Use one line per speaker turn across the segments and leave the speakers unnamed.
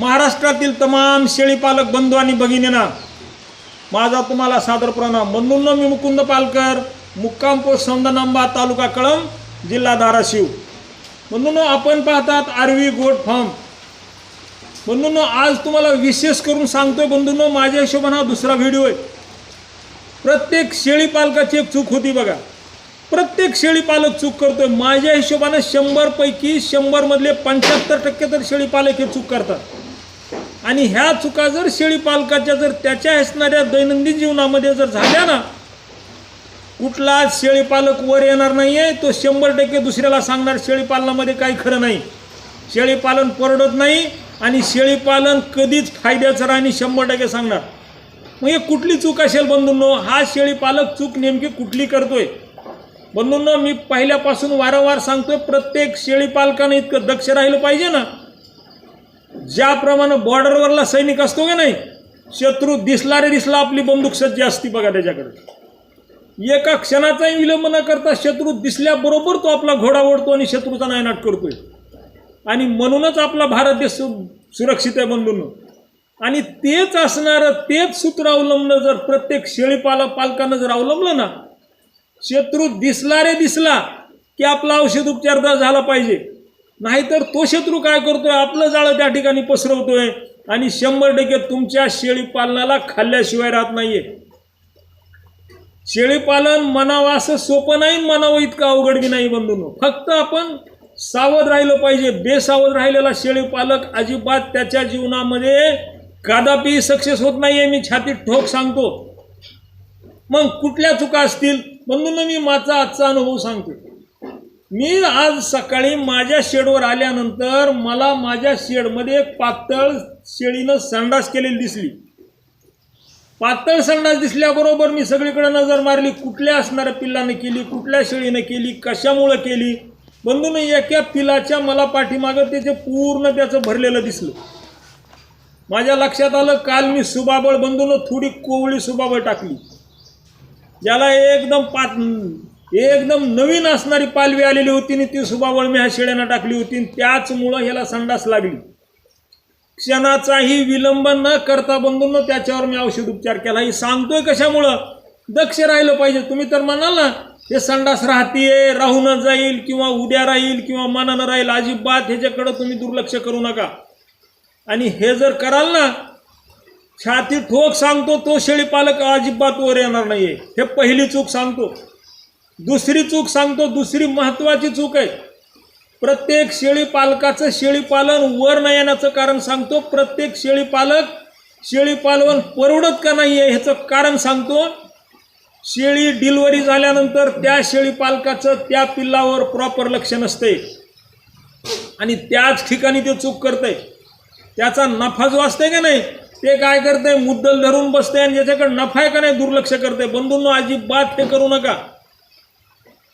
महाराष्ट्रातील तमाम शेळीपालक बंधू आणि भगिनींना माझा तुम्हाला सादर प्रणाम. बंधूंनो मी मुकुंद पालकर मुक्काम पोस्ट तालुका कळंब जिल्हा धाराशिव. बंधूंनो आपण पाहतात आरवी गोट फार्म. बंधूंनो आज तुम्हाला विशेष करून सांगतोय बंधूंनो माझ्या हिशोबाने हा दुसरा व्हिडिओ आहे. प्रत्येक शेळी पालकाची एक चूक होती बघा. प्रत्येक शेळी पालक चूक करतोय. माझ्या हिशोबानं शंभरपैकी शंभरमधले पंच्याहत्तर टक्के तर शेळी पालक हे चूक करतात. आणि ह्या चुका जर शेळी पालकाच्या जर त्याच्या असणाऱ्या दैनंदिन जीवनामध्ये जर झाल्या ना कुठला शेळी पालक वर येणार नाही आहे तो शंभर टक्के दुसऱ्याला सांगणार शेळी पालनामध्ये काही खरं नाही. शेळी पालन परवडत नाही आणि शेळी पालन कधीच फायद्याचं राहणे शंभर टक्के सांगणार. मग हे कुठली चूक असेल बंधूंनो? हा शेळी पालक चूक नेमकी कुठली करतोय? बंधूंनो मी पहिल्यापासून वारंवार सांगतोय प्रत्येक शेळी पालकानं इतकं दक्ष राहिलं पाहिजे ना ज्याप्रमाणे बॉर्डरवरला सैनिक असतो का नाही शत्रू दिसला रे दिसला आपली बंदूक सज्ज असती बघा त्याच्याकडे. एका क्षणाचाही विलंब न करता शत्रू दिसल्याबरोबर तो आपला घोडा ओढतो आणि शत्रूचा नायनाट करतोय. आणि म्हणूनच आपला भारत देश सु सुरक्षित आहे बंधून. आणि तेच असणारं तेच सूत्र अवलंबलं जर प्रत्येक शेळीपाला पालकानं जर अवलंबलं ना शत्रू दिसला रे दिसला की आपला औषध उपचार झाला पाहिजे. नाहीतर तो शत्रू काय करतोय? आपलं जाळं त्या ठिकाणी पसरवतोय आणि शंभर टक्के तुमच्या शेळी पालनाला खाल्ल्याशिवाय राहत नाहीये. शेळीपालन म्हणावं असं सोपं नाही म्हणावं इतकं अवघड बी नाही बंधून. फक्त आपण सावध राहिलं पाहिजे. बेसावध राहिलेला शेळीपालक अजिबात त्याच्या जीवनामध्ये कदापि सक्सेस होत नाहीये. मी छातीत ठोक सांगतो. मग कुठल्या चुका असतील? बंधून मी माझा आजचा अनुभव सांगतो. मी आज सकाळी माझ्या शेडवर आल्यानंतर मला माझ्या शेडमध्ये एक पातळ शेळीनं संडास केलेली दिसली. पातळ संडास दिसल्याबरोबर मी सगळीकडे नजर मारली. कुठल्या असणाऱ्या पिल्लाने केली कुठल्या शेळीनं केली कशामुळं केली? बंधून एका पिलाच्या मला पाठीमागं त्याचे पूर्ण त्याचं भरलेलं दिसलं. माझ्या लक्षात आलं काल मी सुबाबळ बंधून थोडी कोवळी सुबाबळ टाकली. ज्याला एकदम पात एकदम नवीन असणारी पालवी आलेली होती आणि ती सुबाबळ मी ह्या शेळ्यांना टाकली होती आणि त्याचमुळं ह्याला संडास लागली. क्षणाचाही विलंब न करता बंधून त्याच्यावर मी औषध उपचार केला. ही सांगतोय कशामुळं? दक्ष राहिलं पाहिजे. तुम्ही तर म्हणाल ना हे संडास राहतीये राहून जाईल किंवा उद्या राहील किंवा मनानं राहील अजिबात ह्याच्याकडं तुम्ही दुर्लक्ष करू नका. आणि हे जर कराल ना छाती ठोक सांगतो तो शेळी पालक अजिबात वर येणार नाहीये. हे पहिली चूक सांगतो. दुसरी चूक सांगतो दुसरी महत्वाची चूक आहे. प्रत्येक शेळी पालकाचं शेळीपालन वर न येण्याचं कारण सांगतो. प्रत्येक शेळीपालक शेळीपालन परवडत का नाही आहे ह्याचं कारण सांगतो. शेळी डिलिव्हरी झाल्यानंतर त्या शेळी पालकाचं त्या पिल्लावर प्रॉपर लक्ष नसते आणि त्याच ठिकाणी ते चूक करते त्याचा नफा जो असते का नाही ते काय करते मुद्दल धरून बसते आणि ज्याच्याकडे नफा आहे का नाही दुर्लक्ष करते बंधूंनो अजिबात ते करू नका.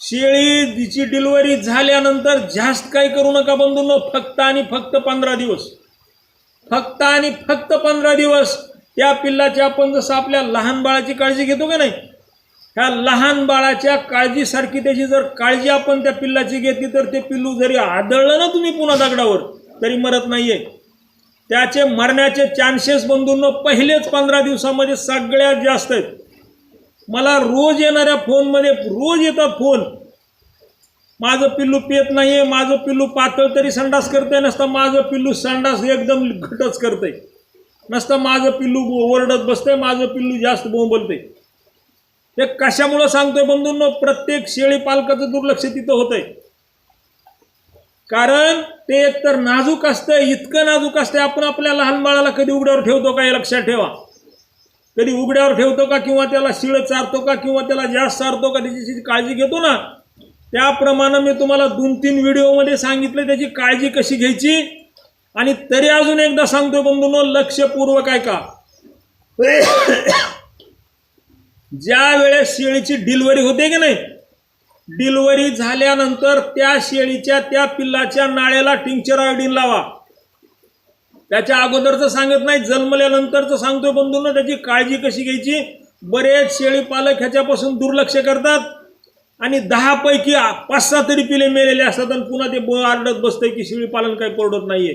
शेळी तिची डिलिव्हरी झाल्यानंतर जास्त काही करू नका बंधूंनो फक्त आणि फक्त पंधरा दिवस. फक्त आणि फक्त पंधरा दिवस त्या पिल्लाची आपण जसं आपल्या लहान बाळाची काळजी घेतो का नाही? ह्या लहान बाळाच्या काळजीसारखी त्याची जर काळजी आपण त्या पिल्लाची घेतली तर ते पिल्लू जरी आदळलं ना तुम्ही पुन्हा दगडावर तरी मरत नाही आहे त्याचे मरण्याचे चान्सेस बंधूंनो पहिलेच पंधरा दिवसामध्ये सगळ्यात जास्त आहेत. मला रोज येणाऱ्या फोनमध्ये रोज येतात फोन. माझं पिल्लू पेत नाहीये माझं पिल्लू पातळ तरी संडास करते नसतं माझं पिल्लू संडास एकदम घटच करते नसतं माझं पिल्लू ओरडत बसतंय माझं पिल्लू जास्त बोंबलते ते कशामुळं सांगतोय बंधूंनो? प्रत्येक शेळी पालकाचं दुर्लक्ष तिथं होतंय. कारण ते एकतर नाजूक असतंय इतकं नाजूक असतंय आपण आपल्या लहान बाळाला कधी उघड्यावर ठेवतो का हे लक्षात ठेवा. कधी उघड्यावर ठेवतो का किंवा त्याला शिळ चारतो का किंवा त्याला जास्त चारतो का त्याची काळजी घेतो ना? त्याप्रमाणे मी तुम्हाला दोन तीन व्हिडिओमध्ये सांगितलं त्याची काळजी कशी घ्यायची? आणि तरी अजून एकदा सांगतो बंधून लक्षपूर्वक आहे का ज्या वेळेस शेळीची डिलिव्हरी होते की नाही? डिलिव्हरी झाल्यानंतर त्या शेळीच्या त्या पिल्लाच्या नाळ्याला टिंक्चर आयोडीन लावा. त्याच्या अगोदरचं सांगत नाही जन्मल्यानंतरचं सांगतो बंधूंना त्याची काळजी कशी घ्यायची? बरेच शेळी पालक ह्याच्यापासून दुर्लक्ष करतात आणि दहापैकी पाच सहा तरी पिले मेलेले असतात आणि पुन्हा ते आरडत बसतंय की शेळी पालन काही परवडत नाहीये.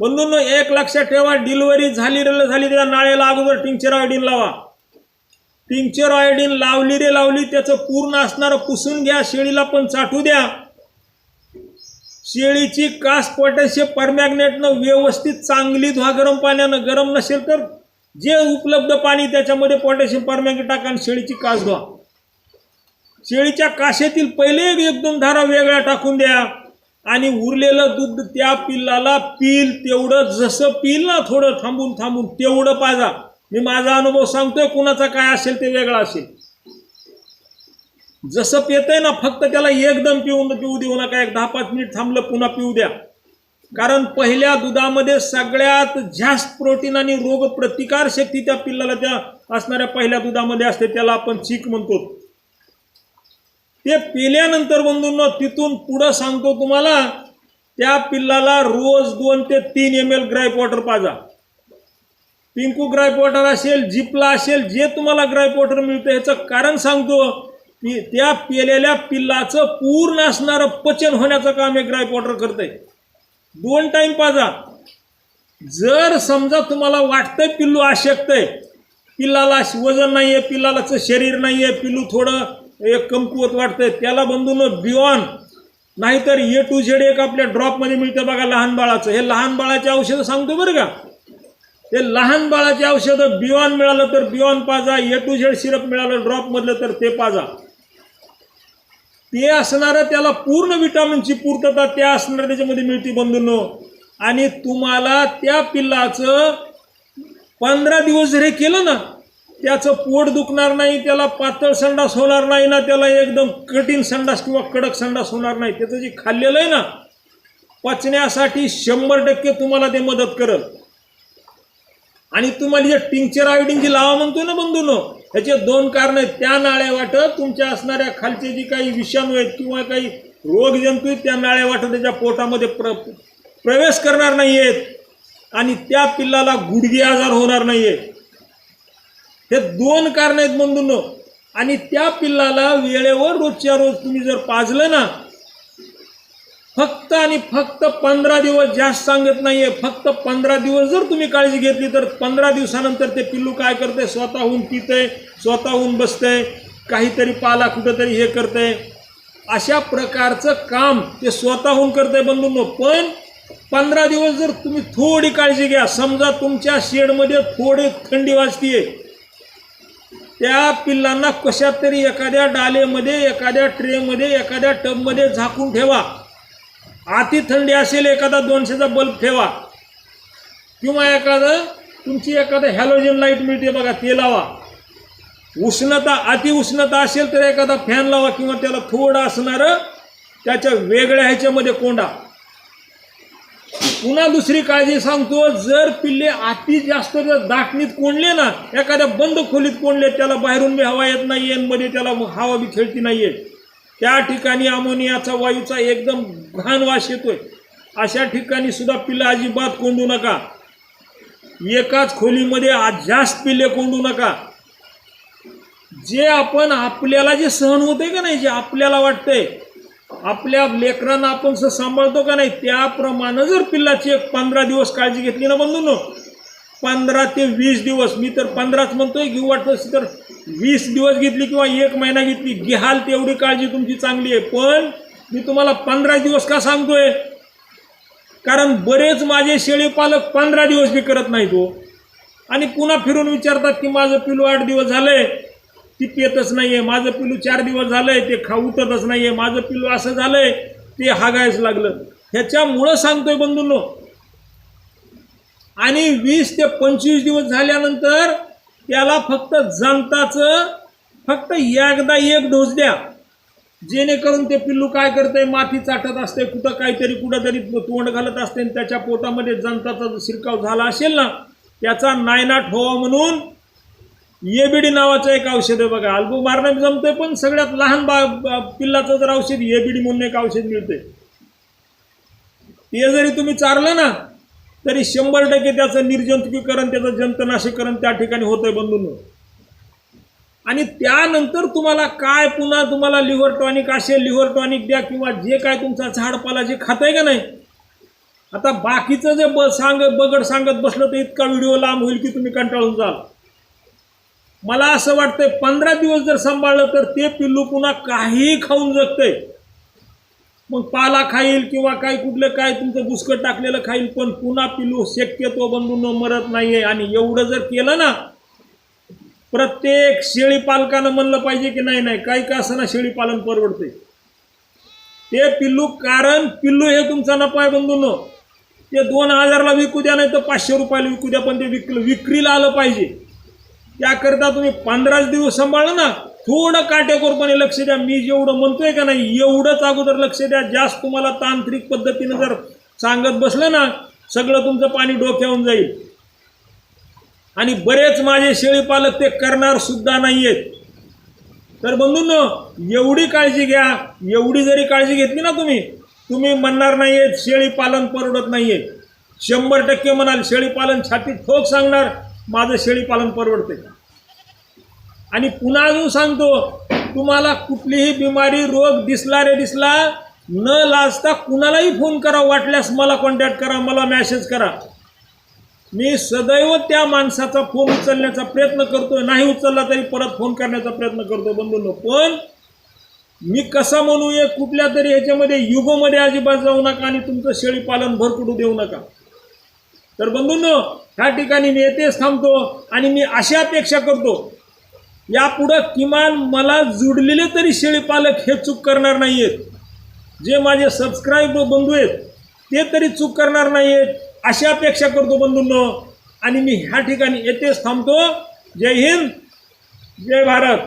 बंधून एक लक्षात ठेवा डिलिव्हरी झाली रे झाली त्या नाळेला अगोदर टिंक्चर आयडीन लावा. टिंक्चर आयडीन लावली रे लावली त्याचं पूर्ण असणारं पुसून घ्या शेळीला पण चाटू द्या. शेळीची कास पोटॅशियम परमॅग्नेटनं व्यवस्थित चांगली धुवा गरम पाण्यानं गरम नसेल तर जे उपलब्ध पाणी त्याच्यामध्ये पोटॅशियम परमॅग्नेट टाका आणि शेळीची कास धुवा. शेळीच्या काशेतील पहिले एक दोन धारा वेगळ्या टाकून द्या. आणि उरलेलं दूध त्या पिल्लाला पिल तेवढं जसं पिल ना थोडं थांबून थांबून तेवढं पाजा. मी माझा अनुभव सांगतोय कुणाचा काय असेल ते वेगळा असेल. जसं पितंय ना फक्त त्याला एकदम पिऊन पिऊ देऊ नका. एक दहा पाच मिनिट थांबलं पुन्हा पिऊ द्या. कारण पहिल्या दुधामध्ये सगळ्यात जास्त प्रोटीन आणि रोग प्रतिकार शक्ती त्या पिल्लाला त्या असणाऱ्या पहिल्या दुधामध्ये असते त्याला आपण चीक म्हणतो. ते पिल्यानंतर बंधून तिथून पुढं सांगतो तुम्हाला त्या पिल्लाला रोज दोन ते तीन एम एल ग्राईप वॉटर पाजा. पिंकू ग्राईप वॉटर असेल जिपला असेल जे तुम्हाला ग्राईप वॉटर मिळतं ह्याचं कारण सांगतो. पी त्या पेलेल्या पिल्लाचं पूर्ण असणारं पचन होण्याचं काम हे ग्राईप वॉटर करतंय. दोन टाईम पाजा. जर समजा तुम्हाला वाटतंय पिल्लू अशक्त आहे पिल्लाला वजन नाही आहे पिल्लालाचं शरीर नाही आहे पिल्लू थोडं एक कमकुवत वाटतंय त्याला बंधून बियॉन नाहीतर ए टू झेड एक आपल्या ड्रॉपमध्ये मिळतं बघा लहान बाळाचं. हे लहान बाळाचे औषधं सांगतो बरं का. ते लहान बाळाचे औषधं बियॉन मिळालं तर बियॉन पाजा ए टू झेड सिरप मिळालं ड्रॉपमधलं तर ते पाजा. ते असणारं त्याला पूर्ण विटामिनची पूर्तता त्या असणाऱ्या त्याच्यामध्ये मिळते बंधूंनो. आणि तुम्हाला त्या पिल्लाचं पंधरा दिवस जरी केलं ना त्याचं पोट दुखणार नाही त्याला पातळ संडास होणार नाही ना त्याला एकदम कठीण संडास किंवा कडक संडास होणार नाही. त्याचं जे खाल्लेलं आहे ना पचण्यासाठी शंभर टक्के तुम्हाला ते मदत करल. आणि तुम्हाला जे टिंक्चर आयोडीन जी लावा म्हणतो ना बंधूनो ह्याचे दोन कारण आहेत. त्या नाळ्या वाटत तुमच्या असणाऱ्या खालचे जी काही विषाणू आहेत किंवा काही रोगजंतू आहेत त्या नाळ्या वाटत त्याच्या पोटामध्ये प्र प्रवेश करणार नाही आहेत आणि त्या पिल्लाला गुडघे आजार होणार नाही आहेत हे दोन कारण आहेत बंधूंनो आणि त्या पिल्लाला वेळेवर रोजच्या रोज तुम्ही जर पाजलं ना फक्त आणि फक्त पंधरा दिवस जास्त सांगत नाहीये. फक्त पंधरा दिवस जर तुम्ही काळजी घेतली तर पंधरा दिवसानंतर ते पिल्लू काय करते स्वतःहून पितंय स्वतःहून बसतंय काहीतरी पाला कुठंतरी हे करतंय. अशा प्रकारचं काम ते स्वतःहून करतंय बंधूंनो. पण पंधरा दिवस जर तुम्ही थोडी काळजी घ्या. समजा तुमच्या शेडमध्ये थोडी थंडी वाजतीये. त्या पिल्लांना कशात तरी एखाद्या डालेमध्ये एखाद्या ट्रेमध्ये एखाद्या टबमध्ये झाकून ठेवा. अति थंडी असेल एखादा दोनशेचा बल्ब ठेवा. किंवा एखादं तुमची एखादं हॅलोजन लाइट मिळते बघा ते लावा. उष्णता अति उष्णता असेल तर एखादा फॅन लावा किंवा त्याला थोडं असणारं त्याच्या वेगळ्या ह्याच्यामध्ये कोंडा. पुन्हा दुसरी काळजी सांगतो जर पिल्ले अति जास्त जर दाखणीत कोंडले ना एखाद्या बंद खोलीत कोंडले त्याला बाहेरून बी हवा येत नाहीये मध्ये त्याला हवा बी खेळती नाहीये. त्या ठिकाणी अमोनियाचा वायूचा एकदम घाण वास येतोय. अशा ठिकाणी सुद्धा पिल्लं अजिबात कोंडू नका. एकाच खोलीमध्ये आज जास्त पिल्ले कोंडू नका. जे आपण आपल्याला जे सहन होते का नाही जे आपल्याला वाटतंय आपल्या लेकरांना आपण सांभाळतो का नाही त्याप्रमाणे जर पिल्लाची एक पंधरा दिवस काळजी घेतली ना बंधू पंधरा ते वीस दिवस. मी तर पंधराच म्हणतोय घेऊ वाटत तर वीस दिवस घेतली किंवा एक महिना घेतली. घ्याल तेवढी काळजी तुमची चांगली आहे. पण मी तुम्हाला पंधरा दिवस का सांगतोय? कारण बरेच माझे शेळी पालक पंधरा दिवस बी करत नाहीत हो. आणि पुन्हा फिरून विचारतात की माझं पिलू आठ दिवस झालंय ती पेतच आहे माझं पिलू चार दिवस झालंय ते खा उठतच आहे माझं पिलू असं झालंय ते हागायच लागलं. ह्याच्यामुळं सांगतोय बंधूंनो आणि वीस ते पंचवीस दिवस झाल्यानंतर त्याला फक्त जंताचं फक्त एकदा एक डोस द्या. जेणेकरून ते पिल्लू काय करतंय माती चाटत असते कुठं काहीतरी कुठंतरी तोंड घालत असते आणि त्याच्या पोटामध्ये जंताचा जो शिरकाव झाला असेल ना त्याचा नायनाट व्हावा म्हणून एबीडी नावाचं एक औषध आहे बघा. अल्बू मारणं जमतंय पण सगळ्यात लहान बा पिल्लाचं जर औषध एबीडी म्हणून एक औषध मिळतंय. ते जरी तुम्ही चारलं ना तरी शंभर टक्के त्याचं निर्जंतुकीकरण त्याचं जंतनाशीकरण त्या ठिकाणी होतंय बंधून. आणि त्यानंतर तुम्हाला काय पुन्हा तुम्हाला लिव्हर टॉनिक असेल लिव्हर टॉनिक द्या किंवा जे काय तुमचा झाडपाला जे खाताय का नाही. आता बाकीचं जे ब सांगत बगड सांगत बसलं तर इतका व्हिडिओ लांब होईल की तुम्ही कंटाळून जाल. मला असं वाटतंय पंधरा दिवस जर सांभाळलं तर ते पिल्लू पुन्हा काहीही खाऊन जगतंय. मग पाला खाईल किंवा काय कुठलं काय तुमचं बुसकट टाकलेलं खाईल पण पुन्हा पिल्लू शक्यतो बंधून मरत नाहीये. आणि एवढं जर केलं ना प्रत्येक शेळी पालकानं म्हणलं पाहिजे की नाही नाही काही का असं ना शेळी पालन परवडते ते पिल्लू कारण पिल्लू हे तुमचा नफा आहे बंधूंनो. ते दोन हजारला विकू द्या नाही तर पाचशे रुपयाला विकू द्या पण ते विकलं विक्रीला आलं पाहिजे. त्याकरता तुम्ही पंधराच दिवस सांभाळलं ना थोडं काटेकोरपणे लक्ष द्या. मी जेवढं म्हणतोय का नाही एवढंच अगोदर लक्ष द्या. जास्त तुम्हाला तांत्रिक पद्धतीनं जर सांगत बसलं ना सगळं तुमचं पाणी डोक्यावून जाईल. आणि बरेच माझे शेळी पालक ते करणार सुद्धा नाहीयेत. तर बंधूंनो एवढी काळजी घ्या. एवढी जरी काळजी घेतली ना तुम्ही तुम्ही म्हणणार नाहीयेत शेळी पालन परवडत नाहीये. शंभर टक्के म्हणाल शेळी पालन छातीत ठोक सांगणार माझं शेळी पालन परवडते आणि पुन्हा अजून सांगतो तुम्हाला कुठलीही बिमारी रोग दिसला रे दिसला न लाजता कुणालाही फोन करा वाटल्यास मला कॉन्टॅक्ट करा मला मॅसेज करा. मी सदैव त्या माणसाचा फोन उचलण्याचा प्रयत्न करतोय. नाही उचलला तरी परत फोन करण्याचा प्रयत्न करतो बंधूंनो. पण मी कसा म्हणू ये कुठल्या तरी ह्याच्यामध्ये युगोमध्ये अजिबात जाऊ नका आणि तुमचं शेळी पालन भरकुटू देऊ नका. तर बंधूंनो ह्या ठिकाणी मी येतेच थांबतो आणि मी अशी अपेक्षा करतो यापुढं किमान मला जुडलेले तरी शेळीपालक हे चूक करणार नाही आहेत जे माझे सबस्क्राईब बंधू आहेत ते तरी चूक करणार नाही आहेत अशी अपेक्षा करतो बंधूंनो. आणि मी ह्या ठिकाणी येथेच थांबतो. जय हिंद जय भारत.